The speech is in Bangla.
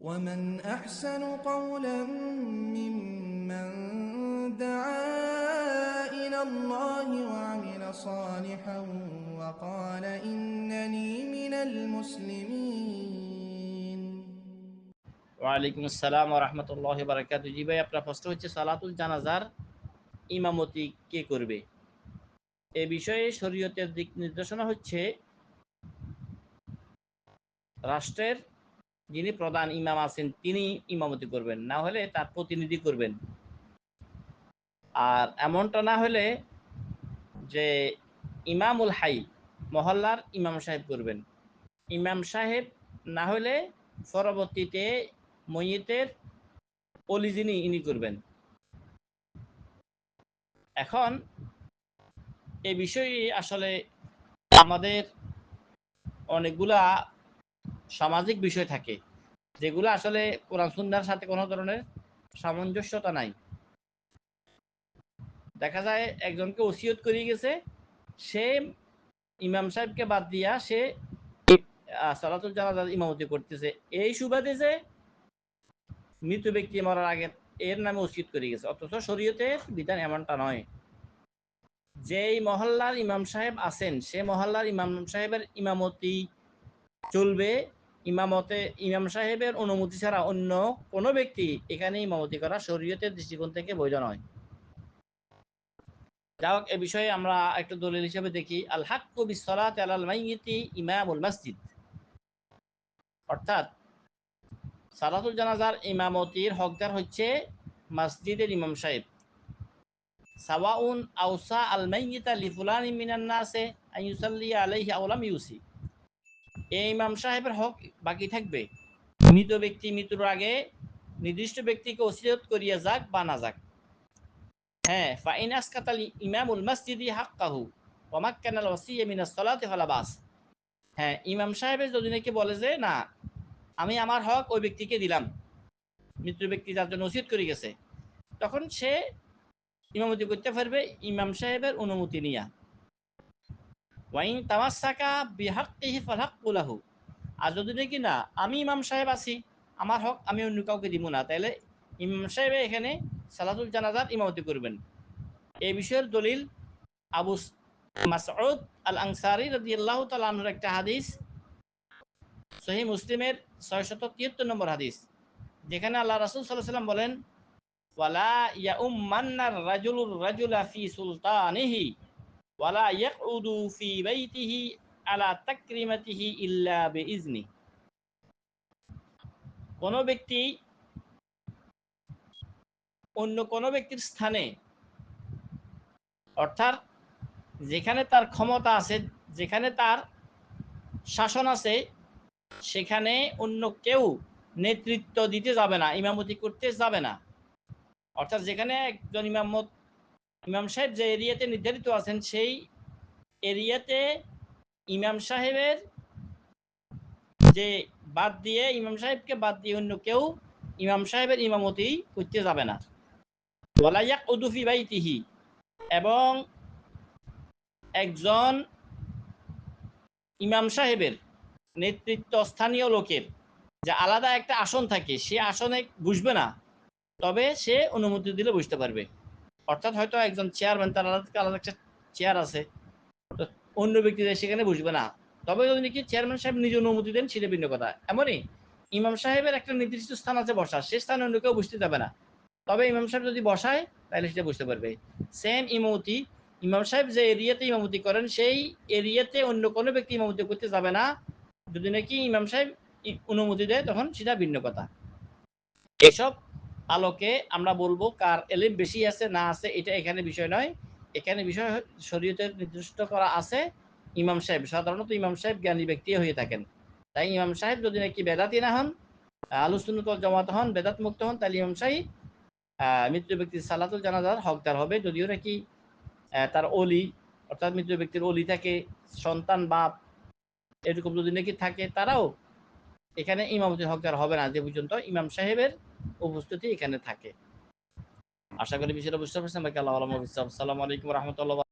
ومن أحسن قولا ممن دعا إلى الله وعمل صالحا وقال إنني من المسلمين ওয়ালাইকুম আসসালাম রহমতুল্লাহ বারাকাত জি ভাই আপনার প্রশ্ন হচ্ছে সালাতুল জানাজার ইমামতি কে করবে এ বিষয়ে শরীয়তের দিক নির্দেশনা হচ্ছে রাষ্ট্রের যিনি প্রধান ইমাম আছেন, তিনি ইমামতি করবেন। না হলে তার প্রতিনিধি করবেন। আর এমনটা না হলে যে ইমামুল হাই, মহল্লার ইমাম সাহেব করবেন। ইমাম সাহেব না হলে পরবর্তীতে মইয়েতের অলি যিনি, ইনি করবেন। এখন এই বিষয়ে আসলে আমাদের অনেকগুলা সামাজিক বিষয় থাকে। যেগুলো আসলে কোরআন সুন্নার সাথে কোনো ধরনের সামঞ্জস্যতা নাই। দেখা যায় একজনকে ওসিয়ত করিয়ে গেছে, সে ইমাম সাহেবকে বাদ দিয়া সে সালাতুল জানাজার ইমামতি করতেছে। এই সুবাদে যে মৃত ব্যক্তি মরার আগে এর নামে উচিত করে গেছে, অথচ শরীয়তের বিধান এমনটা নয়। যেই মহল্লার ইমাম সাহেব আছেন, সে মহল্লার ইমাম সাহেবের ইমামতি চলবে ইমামতে, ইমাম সাহেবের অনুমতি ছাড়া অন্য কোনো ব্যক্তি এখানে ইমামতি করা শরীয়তের দৃষ্টিকোণ থেকে বৈধ নয়। যা হোক, এ বিষয়ে আমরা একটু দলিল হিসেবে দেখি। আল হাক্কু বিসসালাত আলাল মাইয়িতি ইমামুল মসজিদ। অর্থাৎ সালাতুল জানাজার ইমামতির হকদার হচ্ছে মসজিদের ইমাম সাহেব। সাওয়াউন আউসা আল মাইয়িতা লিফুলানি আন ইউসাল্লি আলাইহি আওলাম ইউসি। এই ইমাম সাহেবের হক বাকি থাকবে। মৃত ব্যক্তি মৃত্যুর আগে নির্দিষ্ট ব্যক্তিকে ওসিয়ত করিয়া যাক বা না যাক। হ্যাঁ ফাইন আসকাতাল ইমামুল মসজিদি হাক্কাহু, ওয়া মাক্কানাল ওয়াসিয়্যা মিনাস সালাতি ফালা বাস। হ্যাঁ ইমাম সাহেবের যদি নাকি বলে যে, না, আমি আমার হক ওই ব্যক্তিকে দিলাম। মৃত্যু ব্যক্তি যার জন্য উচিত করে গেছে। তখন সে ইমামতি করতে পারবে ইমাম সাহেবের অনুমতি নিয়া। ওয়াইন তামাসাকা বিহাক্কিহি ফালহাক্কুলাহু আর যদি নাকি না, আমি ইমাম সাহেব আছি, আমার হক আমি অন্য কাউকে দিব না তাহলে ইমাম সাহেব এখানে সালাতুল জানাজার ইমামতি করবেন। এই বিষয়ের দলিল আবু মাসউদ আল আনসারি রাদিয়াল্লাহু তাআলা আনহুর একটা হাদিস সহি মুসলিমের ছয়শত তিয়াত্তর নম্বর হাদিস, যেখানে আল্লাহ রাসুল সাল্লাহ সাল্লাম বলেন, ওয়ালা ইয়া উম্মান্নার রাজুলুর রাজুলা ফি সুলতানিহি ওয়ালা ইয়াকউদু ফি বাইতিহি আলা তাকরিমাতিহি ইল্লা বিইজনি কোন ব্যক্তি অন্য কোন ব্যক্তির স্থানে, অর্থাৎ যেখানে তার ক্ষমতা আছে, যেখানে তার শাসন আছে, সেখানে অন্য কেউ নেতৃত্ব দিতে যাবে না, ইমামতি করতে যাবে না। অর্থাৎ যেখানে একজন ইমামত ইমাম সাহেব যে এরিয়াতে নির্ধারিত আছেন, সেই এরিয়াতে ইমাম সাহেবের যে বাদ দিয়ে ইমাম সাহেবকে বাদ দিয়ে অন্য কেউ ইমাম সাহেবের ইমামতি করতে যাবে না। ওয়ালাইয়াক উদুফি বাইতিহি। এবং একজন ইমাম সাহেবের নেতৃত্ব স্থানীয় লোকের যে আলাদা একটা আসন থাকে, সে আসনে বসবে না, তবে সে অনুমতি দিলে বুঝতে পারবে। অর্থাৎ হয়তো একজন চেয়ারম্যান তার আলাদা আলাদা একটা চেয়ার আছে। অন্য ব্যক্তিদের সেখানে বসবে না। তবে যদি নাকি চেয়ারম্যান সাহেব নিজে অনুমতি দেন, সেটা ভিন্ন কথা। এমনই ইমাম সাহেবের একটা নির্দিষ্ট স্থান আছে বসার। সে স্থানে অন্য কেউ বসতে যাবে না। তবে ইমাম সাহেব যদি বসায়, তাহলে সেটা বুঝতে পারবে। সেম ইমামতি। ইমাম সাহেব যে এরিয়াতে ইমামতি করেন, সেই এরিয়াতে অন্য কোনো ব্যক্তি ইমামতি করতে যাবে না। যদি নাকি ইমাম সাহেব অনুমতি দেয়, তখন সেটা ভিন্ন কথা। এসব আলোকে আমরা বলব কার এলিম বেশি আছে, না আছে, এটা এখানে বিষয় নয়। এখানে বিষয় শরীয়তের নির্দিষ্ট করা আছে ইমাম সাহেব। সাধারণত ইমাম সাহেব জ্ঞানী ব্যক্তি হয়ে থাকেন। তাই ইমাম সাহেব যদি নাকি বেদাতি না হন আলোচনত জমাত হন, বেদাত মুক্ত হন, তাহলে ইমাম সাহেব মৃত্যু ব্যক্তির সালাতুল জানাজার হকদার হবে। যদিও নাকি তার অলি, অর্থাৎ মৃত্যু ব্যক্তির অলি থাকে, সন্তান, বাপ, এরকম যদি নাকি থাকে, তারাও এখানে ইমামতির হকদার হবে না। যে পর্যন্ত ইমাম সাহেবের উপস্থিতি এখানে থাকে। আশা করি বিষয়টা বুঝতে পারছেন। বাকি আল্লাহ আলম আসসালামু আলাইকুম রহমতুল্লাহ